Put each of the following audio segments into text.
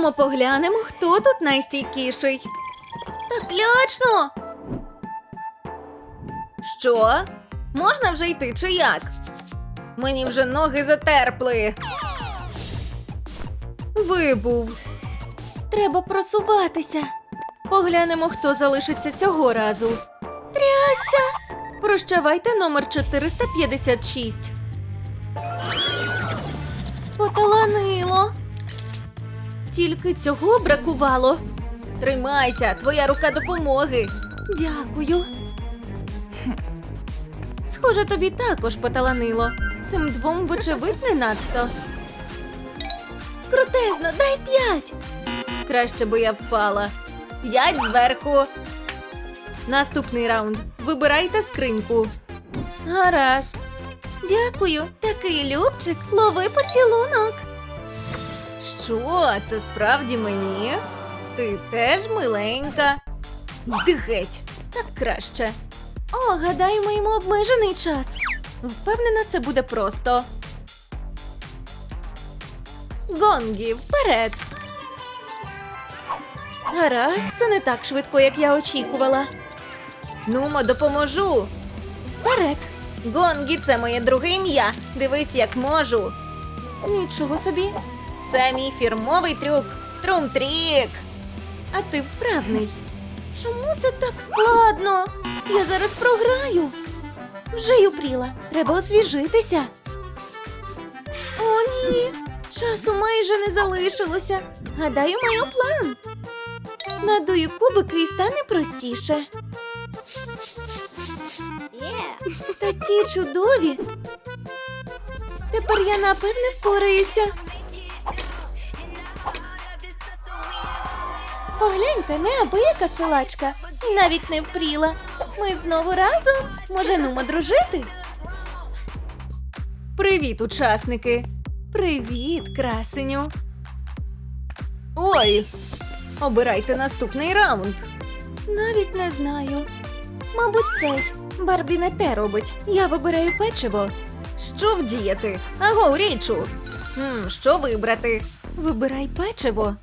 Нумо поглянемо, хто тут найстійкіший. Так лячно. Що? Можна вже йти чи як? Мені вже ноги затерпли. Вибув. Треба просуватися. Поглянемо, хто залишиться цього разу. Трясся! Прощавайте номер 456. Поталанило. Тільки цього бракувало. Тримайся, твоя рука допомоги. Дякую. Схоже, тобі також поталанило. Цим двом, вочевидь, не надто. Крутезно, дай п'ять. Краще би я впала. П'ять зверху. Наступний раунд. Вибирайте скриньку. Гаразд. Дякую. Такий любчик. Лови поцілунок. Що, це справді мені? Ти теж миленька. Йди геть. Так краще. О, гадаю, йому обмежений час. Впевнена, це буде просто. Гонгі, вперед! Гаразд, це не так швидко, як я очікувала. Нумо, допоможу. Вперед! Гонгі це моє друге ім'я. Дивись, як можу. Нічого собі. Це мій фірмовий трюк. Трум-трік. А ти вправний. Чому це так складно? Я зараз програю. Вже й упріла. Треба освіжитися. О, ні. Часу майже не залишилося. Гадаю, маю план. Надую кубики і стане простіше. Такі чудові. Тепер я напевне впораюся. Погляньте, неабияка силачка. Навіть не впріла. Ми знову разом. Може, нумо дружити? Привіт, учасники. Привіт, красеню. Ой, обирайте наступний раунд. Навіть не знаю. Мабуть, цей. Барбі не те робить. Я вибираю печиво. Що вдіяти? Аго, річу. Хм, що вибрати? Вибирай печиво.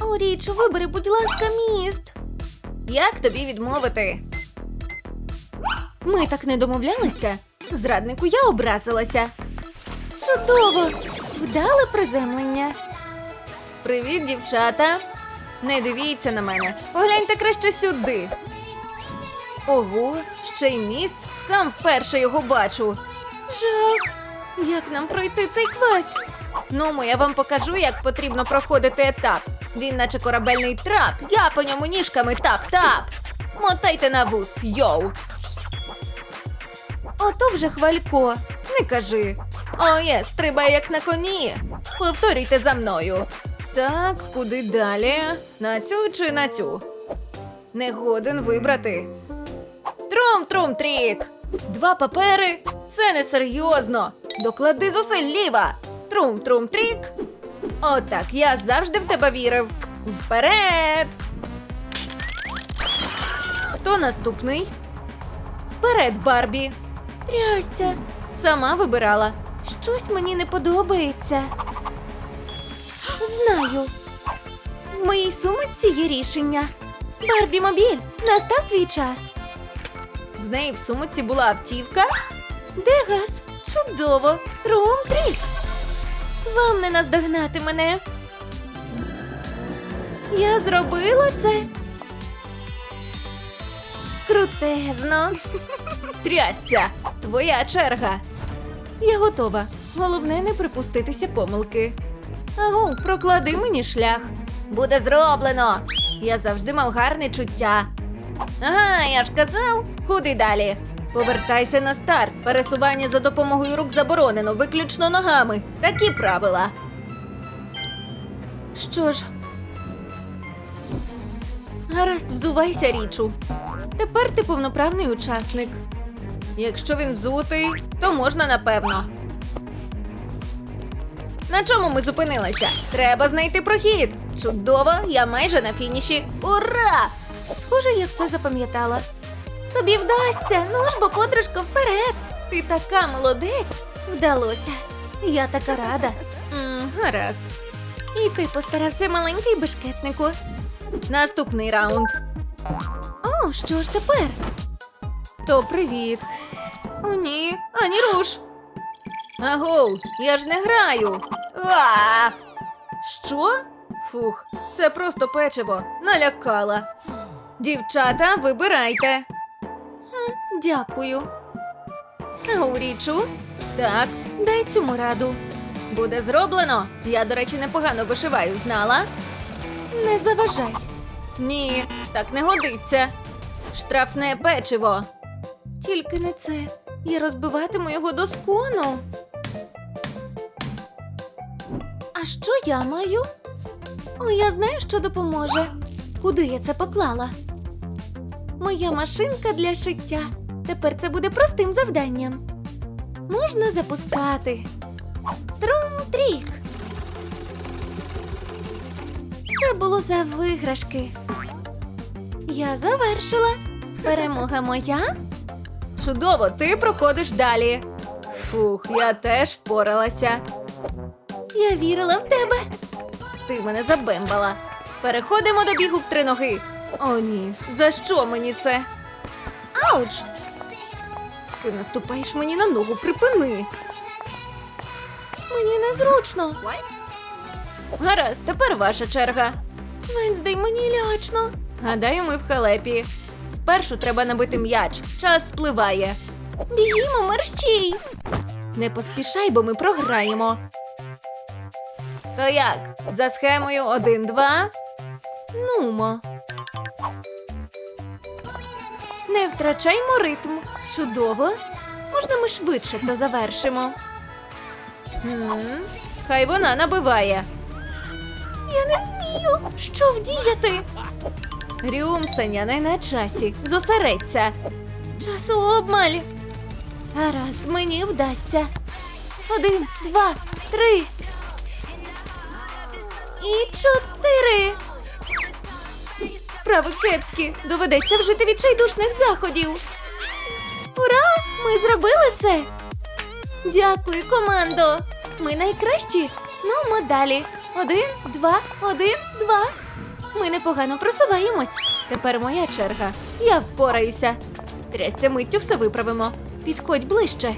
О, річ, вибери, будь ласка, міст. Як тобі відмовити? Ми так не домовлялися. Зраднику я образилася. Чудово! Вдале приземлення. Привіт, дівчата. Не дивіться на мене. Погляньте краще сюди. Ого, ще й міст. Сам вперше його бачу. Жах! Як нам пройти цей квест? Ну, я вам покажу, як потрібно проходити етап. Він наче корабельний трап. Я по ньому ніжками тап-тап. Мотайте на вус, йоу. Ото вже хвалько. Не кажи. О, є, стрибай як на коні. Повторюйте за мною. Так, куди далі? На цю чи на цю? Не годен вибрати. Трум-трум трік. Два папери. Це несерйозно. Доклади зусиль ліва. Трум-трум трік. Отак, я завжди в тебе вірив. Вперед! Хто наступний? Вперед, Барбі. Трястя. Сама вибирала. Щось мені не подобається. Знаю. В моїй сумочці є рішення. Барбі мобіль, настав твій час. В неї в сумочці була автівка. Де газ? Чудово! Трум-трік! Вам не наздогнати мене. Я зробила це. Крутезно. Трясця, твоя черга. Я готова. Головне не припуститися помилки. Агу, проклади мені шлях. Буде зроблено. Я завжди мав гарне чуття. Ага, я ж казав, куди далі? Повертайся на старт. Пересування за допомогою рук заборонено, виключно ногами. Такі правила. Що ж? Гаразд, взувайся, річу. Тепер ти повноправний учасник. Якщо він взутий, то можна напевно. На чому ми зупинилися? Треба знайти прохід. Чудово, я майже на фініші. Ура! Схоже, я все запам'ятала. Тобі вдасться, ну ж бо подружко вперед. Ти така молодець. Вдалося. Я така рада. М, гаразд. І ти постарався маленький бешкетнику. Наступний раунд. О, що ж тепер? То привіт. О, ні, ані руш. Агоу, я ж не граю. А! Що? Фух, це просто печиво. Налякала. Дівчата, вибирайте. Дякую. Гурічу. Так, дай цьому раду. Буде зроблено. Я, до речі, непогано вишиваю, знала? Не заважай. Ні, так не годиться. Штрафне печиво. Тільки не це. Я розбиватиму його до скону. А що я маю? О, я знаю, що допоможе. Куди я це поклала? Моя машинка для шиття. Тепер це буде простим завданням. Можна запускати. Трум-трік. Це було за виграшки. Я завершила. Перемога моя. Чудово, ти проходиш далі. Фух, я теж впоралася. Я вірила в тебе. Ти мене забембала. Переходимо до бігу в три ноги. О, ні, за що мені це? Ауч! Ти наступаєш мені на ногу, припини. Мені незручно. Гаразд, тепер ваша черга. Венздей, мені лячно. Гадаю, ми в халепі. Спершу треба набити м'яч. Час спливає. Біжімо, мерщій. Не поспішай, бо ми програємо. То як? За схемою 1-2? Нумо. Не втрачаймо ритм. Чудово. Можна ми швидше це завершимо. Хм, хай вона набиває. Я не вмію. Що вдіяти? Рюмсеня не на часі. Зосередься. Часу обмаль. Гаразд, мені вдасться. Один, два, три. І чотири. Справи кепські. Доведеться вжити відчайдушних заходів. Ура! Ми зробили це. Дякую, командо. Ми найкращі. Ну, далі. Один, два, один, два. Ми непогано просуваємось. Тепер моя черга. Я впораюся. Трясця миттю все виправимо. Підходь ближче.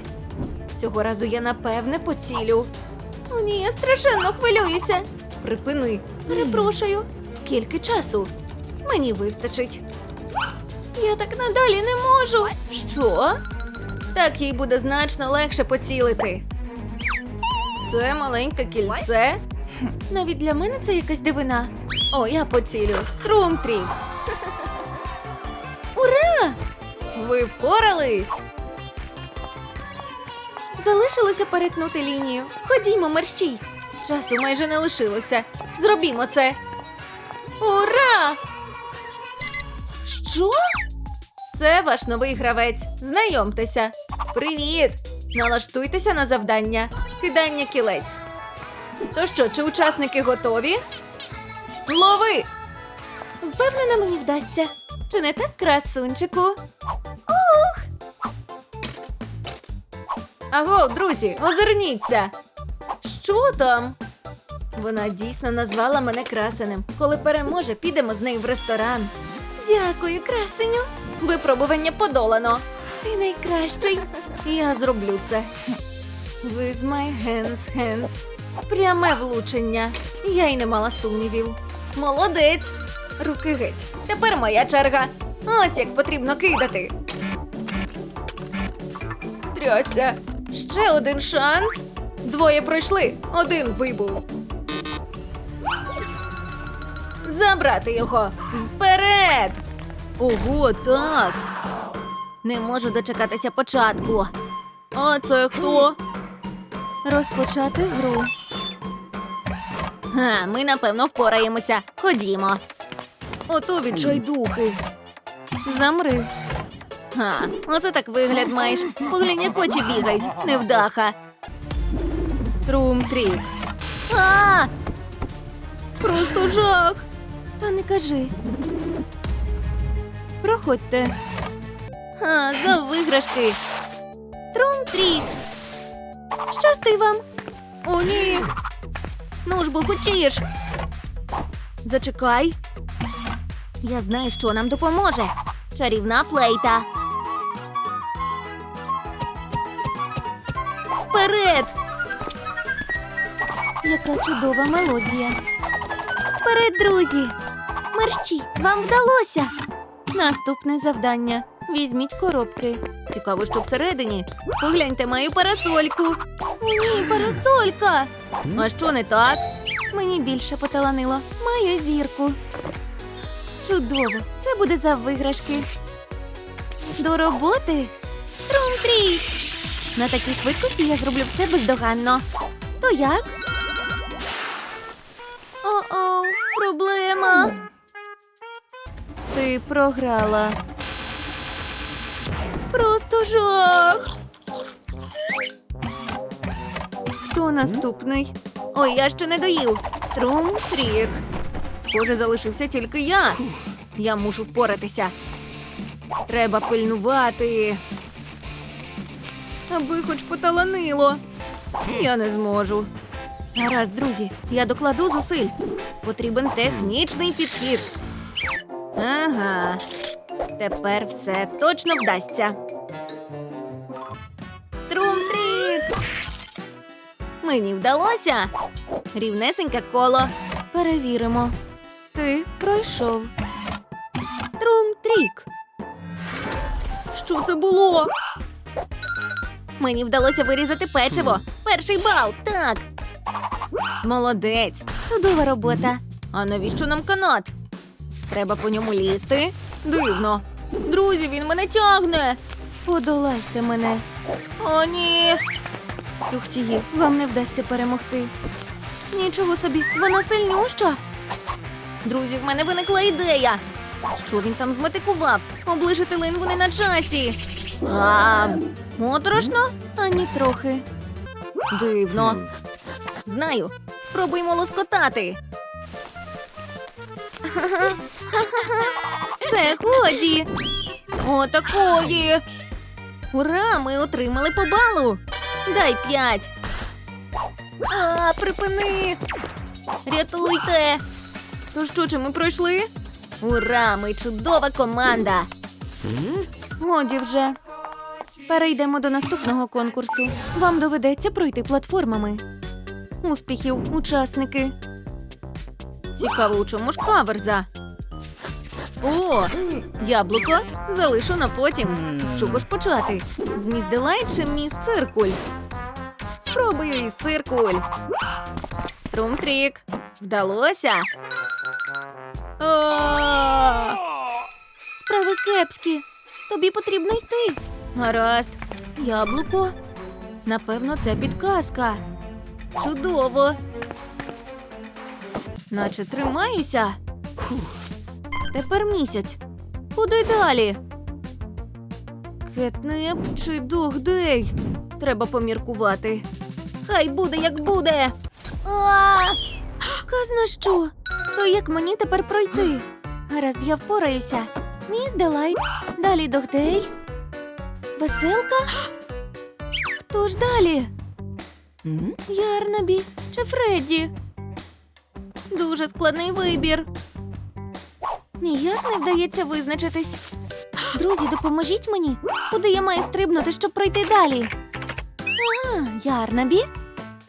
Цього разу я напевне поцілю. О, ні, я страшенно хвилююся. Припини. Перепрошую. Скільки часу? Мені вистачить. Я так надалі не можу. Що? Так їй буде значно легше поцілити. Це маленьке кільце. Навіть для мене це якась дивина. О, я поцілю. Трум-трік. Ура! Ви впорались! Залишилося перетнути лінію. Ходімо, мерщій. Часу майже не лишилося. Зробімо це. Ура! Що? Це ваш новий гравець. Знайомтеся. Привіт! Налаштуйтеся на завдання. Кидання кілець. То що, чи учасники готові? Лови! Впевнена, мені вдасться. Чи не так, красунчику? Ух! Аго, друзі, озирніться! Що там? Вона дійсно назвала мене красенем. Коли переможе, підемо з нею в ресторан. Дякую, красеню. Випробування подолано. Ти найкращий. Я зроблю це. With my hands, hands. Пряме влучення. Я й не мала сумнівів. Молодець. Руки геть. Тепер моя черга. Ось як потрібно кидати. Трясся. Ще один шанс. Двоє пройшли, один вибув. Забрати його. Вперед! Ого, так. Не можу дочекатися початку. А це хто? Розпочати гру. Га, ми напевно впораємося. Ходімо. Ото відчайдухи. Замри. Га, оце так вигляд маєш. Поглянь, як очі бігають. Невдаха. Трум-трік. А! Просто жах. Та не кажи. Проходьте. А, за виграшки. Трум-трік. Щасти вам. О, ні. Ну ж бо хочеш. Зачекай. Я знаю, що нам допоможе. Чарівна флейта. Вперед! Яка чудова мелодія. Вперед, друзі! Мерщі, вам вдалося. Наступне завдання. Візьміть коробки. Цікаво, що всередині. Погляньте, маю парасольку. Ні, парасолька. А що не так? Мені більше поталанило. Маю зірку. Чудово. Це буде за виграшки. До роботи. Трум-трі! На такій швидкості я зроблю все бездоганно. То як? О-о, проблема. Ти програла. Просто жах. Хто наступний? Ой, я ще не доїв. Трум. Схоже, залишився тільки я. Я мушу впоратися. Треба пильнувати. Аби хоч поталанило. Я не зможу. Гаразд, друзі, я докладу зусиль. Потрібен технічний підхід. Ага. Тепер все точно вдасться. Трум-трік! Мені вдалося. Рівнесеньке коло. Перевіримо. Ти пройшов. Трум-трік. Що це було? Мені вдалося вирізати печиво. Перший бал, так. Молодець. Чудова робота. А навіщо нам канат? Треба по ньому лізти. Дивно. Друзі, він мене тягне. Подолайте мене. О, ні. Тюхтії, вам не вдасться перемогти. Нічого собі, вона сильнюща. Друзі, в мене виникла ідея. Що він там зметикував? Оближити лингу не на часі. А, моторошно? Ані трохи. Дивно. Знаю. Спробуймо лоскотати. Все, годі. Отакої. Ура, ми отримали по балу. Дай п'ять. А, припини. Рятуйте. То що, чи ми пройшли? Ура, ми чудова команда. Годі вже. Перейдемо до наступного конкурсу. Вам доведеться пройти платформами. Успіхів, учасники. Цікаво, у чому ж каверза? О, яблуко залишу на потім. З чого ж почати? З міс Делайт чи міс Циркуль? Спробую із циркуль. Трум-трік. Вдалося. Справи кепські. Тобі потрібно йти. Гаразд. Яблуко. Напевно, це підказка. Чудово. Наче тримаюся. Тепер місяць. Куди далі? Кетнеп чи духдей? Треба поміркувати. Хай буде, як буде. Казна що? То як мені тепер пройти? Гаразд, я впораюся. Міс Делайт, далі Догдей. Веселка? Хто ж далі? Ярнабі чи Фредді? Дуже складний вибір. Ніяк не вдається визначитись. Друзі, допоможіть мені. Куди я маю стрибнути, щоб пройти далі? А, Ярнабі?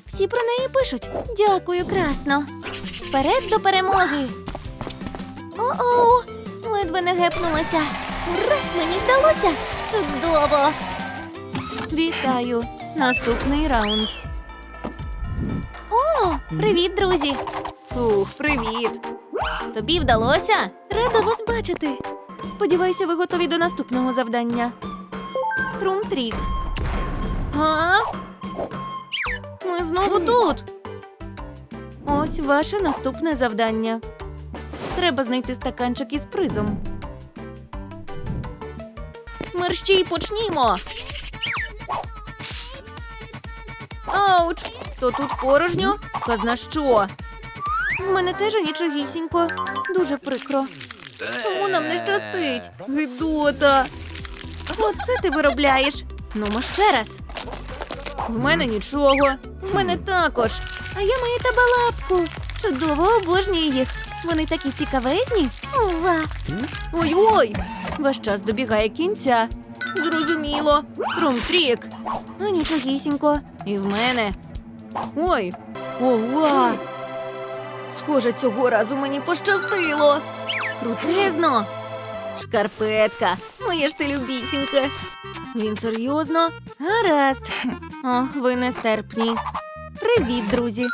Всі про неї пишуть. Дякую, красно. Вперед до перемоги. О-оу, ледве не гепнулася. Ура, мені вдалося. Чудово. Вітаю. Наступний раунд. О, привіт, друзі. Ух, привіт. Тобі вдалося? Рада вас бачити. Сподіваюся, ви готові до наступного завдання. Трум-трік. А? Ми знову тут. Ось ваше наступне завдання. Треба знайти стаканчик із призом. Мерщій почнімо. Ауч! То тут порожньо? Казна що? В мене теж нічогісінько. Дуже прикро. Чому нам не щастить? Гидота. Оце ти виробляєш. Ну, мо ще раз. В мене нічого. В мене також. А я маю табалапку. Чудово обожнюю їх. Вони такі цікавезні. Ова. Ой-ой! Ваш час добігає кінця. Зрозуміло. Трум-трік. Ну нічогісінько. І в мене. Ой. Ова. Схоже, цього разу мені пощастило. Крутезно. Шкарпетка. Моє ж ти любісіньке. Він серйозно? Гаразд. Ох, ви нестерпні. Привіт, друзі.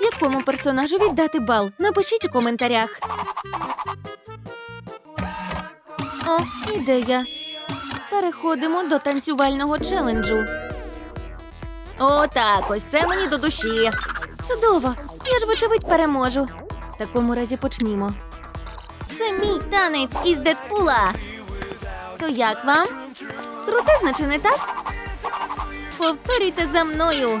Якому персонажу віддати бал? Напишіть у коментарях. О, ідея. Переходимо до танцювального челенджу. О, так, ось це мені до душі. Чудово, я ж, вочевидь, переможу. В такому разі почнімо. Це мій танець із Дедпула. То як вам? Крутезно, чи не так? Повторюйте за мною.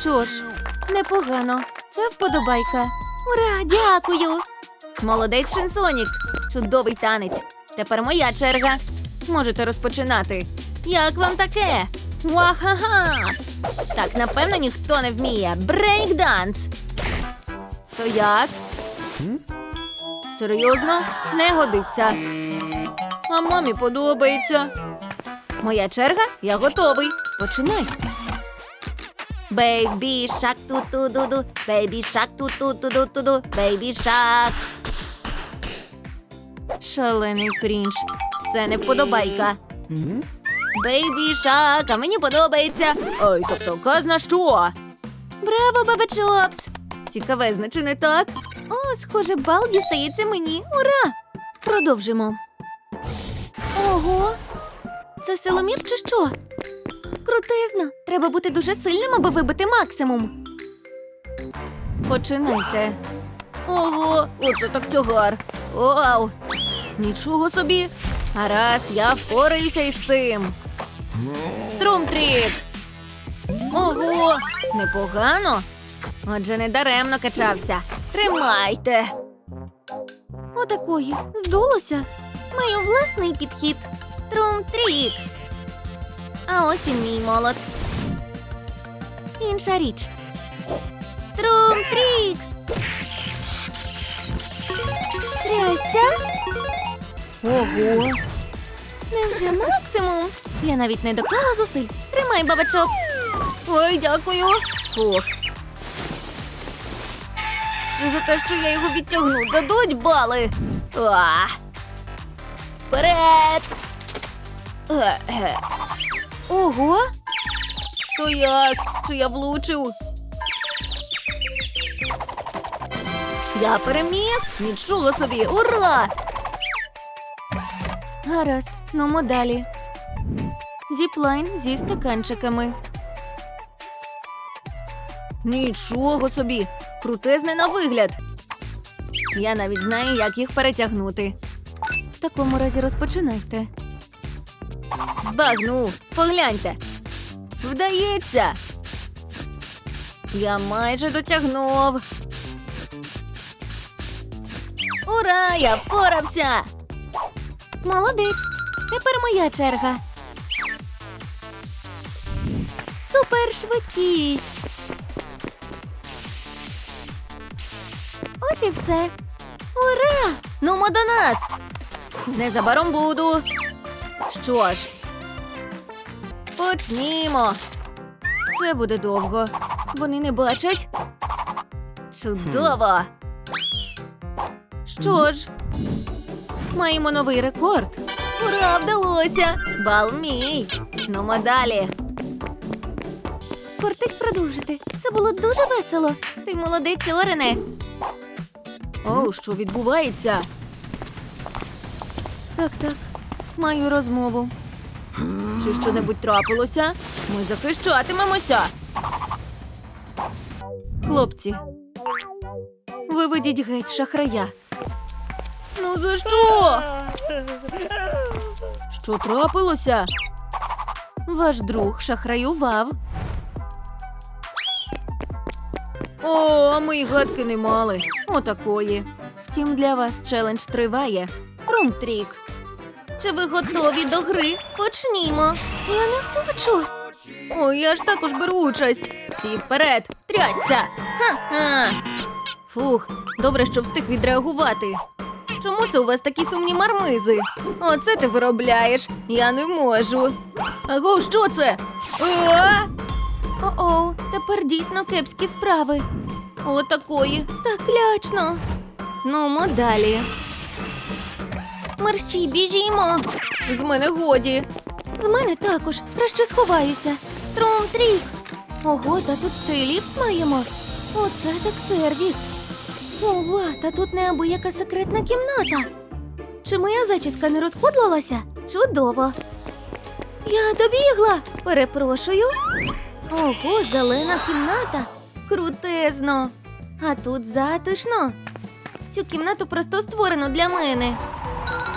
Що ж, непогано. Це вподобайка. Ура, дякую. Молодець Шинсонік. Чудовий танець. Тепер моя черга. Можете розпочинати. Як вам таке? Вахага! Так, напевно, ніхто не вміє. Брейкданс. То як? Серйозно? Не годиться. А мамі подобається. Моя черга? Я готовий. Починай. Бейбі шак ту ту ду ду бейбі шак ту ту ту ду ту ду бейбі шак. Шалений крінж. Це не вподобайка. Бейбі шак, а мені подобається. Ой, тобто казна що? Браво, баба Чопс! Цікавезно, чи не так? О, схоже, бал дістається мені. Ура! Продовжимо. Ого! Це силомір чи що? Крутизно. Треба бути дуже сильним, аби вибити максимум. Починайте. Ого, оце так тягар. Вау! Нічого собі. Гаразд, я впораюся із цим. Трумтрік. Ого, непогано. Отже, не даремно качався. Тримайте. Отакої. Здулося. Маю власний підхід. Трум-трік. А ось і мій молот. Інша річ. Трум-трік. Трястя. Ого. Невже максимум? Я навіть не доклала зусиль. Тримай, баба Чопс. Ой, дякую. Ох. Чи за те, що я його відтягну, дадуть бали. А. Вперед! Ого! То як? Чи я влучив? Я переміг? Нічого собі! Ура! Гаразд, ну далі. Зіплайн зі стаканчиками. Нічого собі! Крутезне на вигляд. Я навіть знаю, як їх перетягнути. В такому разі розпочинайте. Збагнув. Погляньте. Вдається. Я майже дотягнув. Ура! Я впорався. Молодець. Тепер моя черга. Супер швидкість. Ось і все. Ура! Нумо до нас. Незабаром буду. Що ж, почнімо. Це буде довго. Вони не бачать. Чудово. Що ж, маємо новий рекорд. Ура, вдалося! Бал мій. Ну, далі. Кортить продовжити. Це було дуже весело. Ти молодець, Орене. Оу, що відбувається? Так, так. Маю розмову. Чи що-небудь трапилося? Ми захищатимемося. Хлопці, виведіть геть шахрая. Ну за що? Що трапилося? Ваш друг шахраював. О, а ми й гадки не мали. Отакої. Втім, для вас челендж триває. Румтрік. Чи ви готові до гри? Почнімо. Я не хочу. Ой, я ж також беру участь. Всі вперед, трясця. Ха-ха. Фух, добре, що встиг відреагувати. Чому це у вас такі сумні мармизи? Оце ти виробляєш. Я не можу. Аго, що це? А! О-о, тепер дійсно кепські справи. Отакої. Так лячно. Нумо далі. Мерщій, біжімо. З мене годі. З мене також. Краще сховаюся. Трум-трік. Ого, та тут ще й ліфт маємо. Оце так сервіс. Ова, та тут неабияка секретна кімната. Чи моя зачіска не розкудлилася? Чудово. Я добігла. Перепрошую. Ого, зелена кімната. Крутезно. А тут затишно. Цю кімнату просто створено для мене.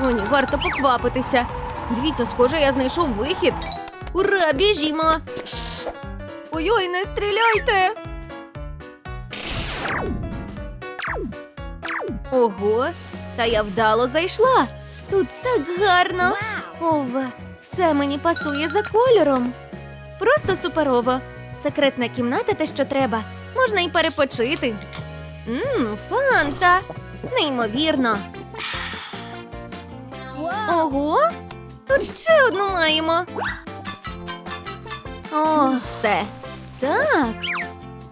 О, ні, варто поквапитися. Дивіться, схоже, я знайшов вихід. Ура, біжімо! Ой-ой, не стріляйте! Ого, та я вдало зайшла. Тут так гарно. Ова, все мені пасує за кольором. Просто суперово. Секретна кімната те, що треба. Можна й перепочити. Мм, фанта. Неймовірно. Ого, тут ще одну маємо. О, все. Так.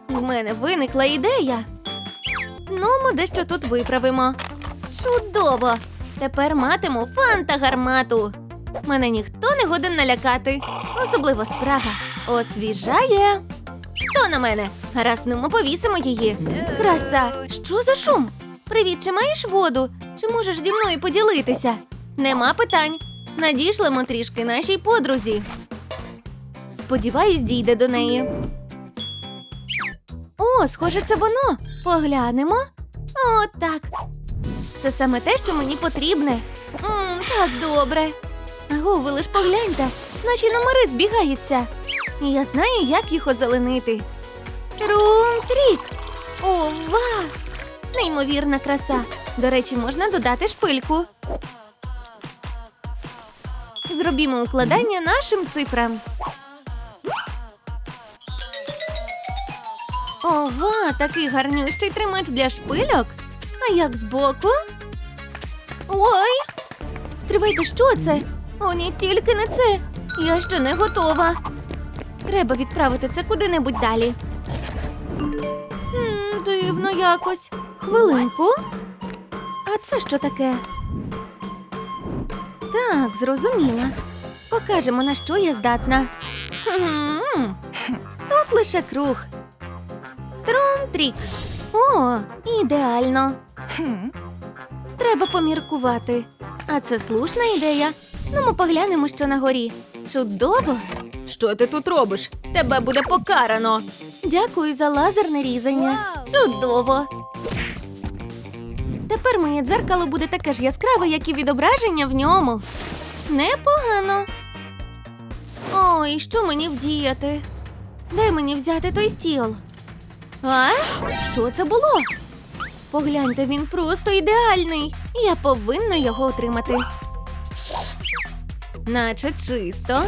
В мене виникла ідея. Ну, ми дещо тут виправимо. Чудово! Тепер матиму фанта гармату. Мене ніхто не годен налякати. Особливо спрага. Освіжає. Хто на мене? Гаразд, ну ми повісимо її. Краса, що за шум? Привіт, чи маєш воду? Чи можеш зі мною поділитися? Нема питань. Надішлемо трішки нашій подрузі. Сподіваюсь, дійде до неї. О, схоже, це воно. Поглянемо. О, так. Це саме те, що мені потрібне. Мм, так добре. Аго, ви лиш погляньте. Наші номери збігаються. Я знаю, як їх озеленити. Рум-трік! Ова! Неймовірна краса. До речі, можна додати шпильку. Зробімо укладання нашим цифрам. Ова, такий гарнющий тримач для шпильок. А як збоку? Ой! Стривайте, що це? О, ні, тільки не це. Я ще не готова. Треба відправити це куди-небудь далі. М, дивно якось. Хвилинку. А це що таке? Так, зрозуміла. Покажемо, на що я здатна. Хм, Тут лише круг. Трум-трік. О, ідеально. Треба поміркувати. А це слушна ідея. Ну, ми поглянемо, що на горі. Чудово. Що ти тут робиш? Тебе буде покарано. Дякую за лазерне різання. Чудово. Тепер моє дзеркало буде таке ж яскраве, як і відображення в ньому. Непогано. Ой, що мені вдіяти? Дай мені взяти той стіл. А? Що це було? Погляньте, він просто ідеальний. Я повинна його отримати. Наче чисто.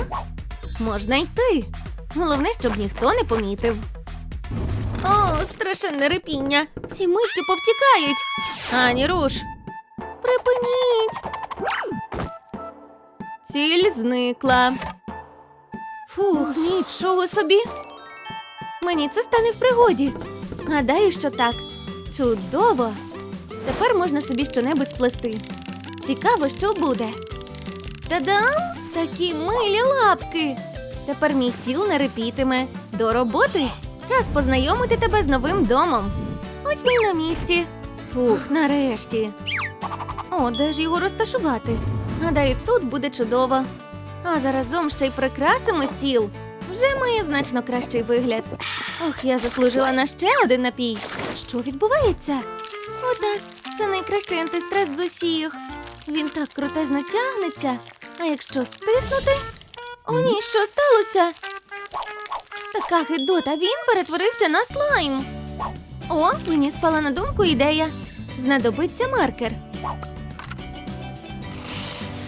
Можна йти. Головне, щоб ніхто не помітив. О, страшенне репіння. Всі миттю повтікають. Ані руш. Припиніть. Ціль зникла. Фух, нічого собі. Мені це стане в пригоді. Гадаю, що так. Чудово. Тепер можна собі щонебудь сплести. Цікаво, що буде. Та-дам! Такі милі лапки. Тепер мій стіл не репітиме. До роботи. Час познайомити тебе з новим домом. Ось ми на місці. Фух, нарешті. О, де ж його розташувати? Гадаю, тут буде чудово. А заразом ще й прикрасимо стіл. Вже має значно кращий вигляд. Ох, я заслужила на ще один напій. Що відбувається? Отак, це найкращий антистрес з усіх. Він так крутезно тягнеться. А якщо стиснути? О, ні, що сталося? Така гидота, він перетворився на слайм. О, мені спала на думку ідея. Знадобиться маркер.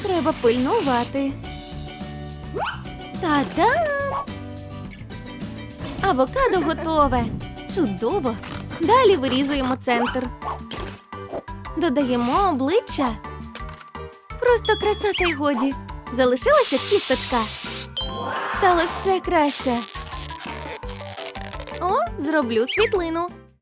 Треба пильнувати. Та-дам! Авокадо готове. Чудово. Далі вирізуємо центр. Додаємо обличчя. Просто краса та й годі. Залишилася кісточка. Стало ще краще. О, зроблю світлину.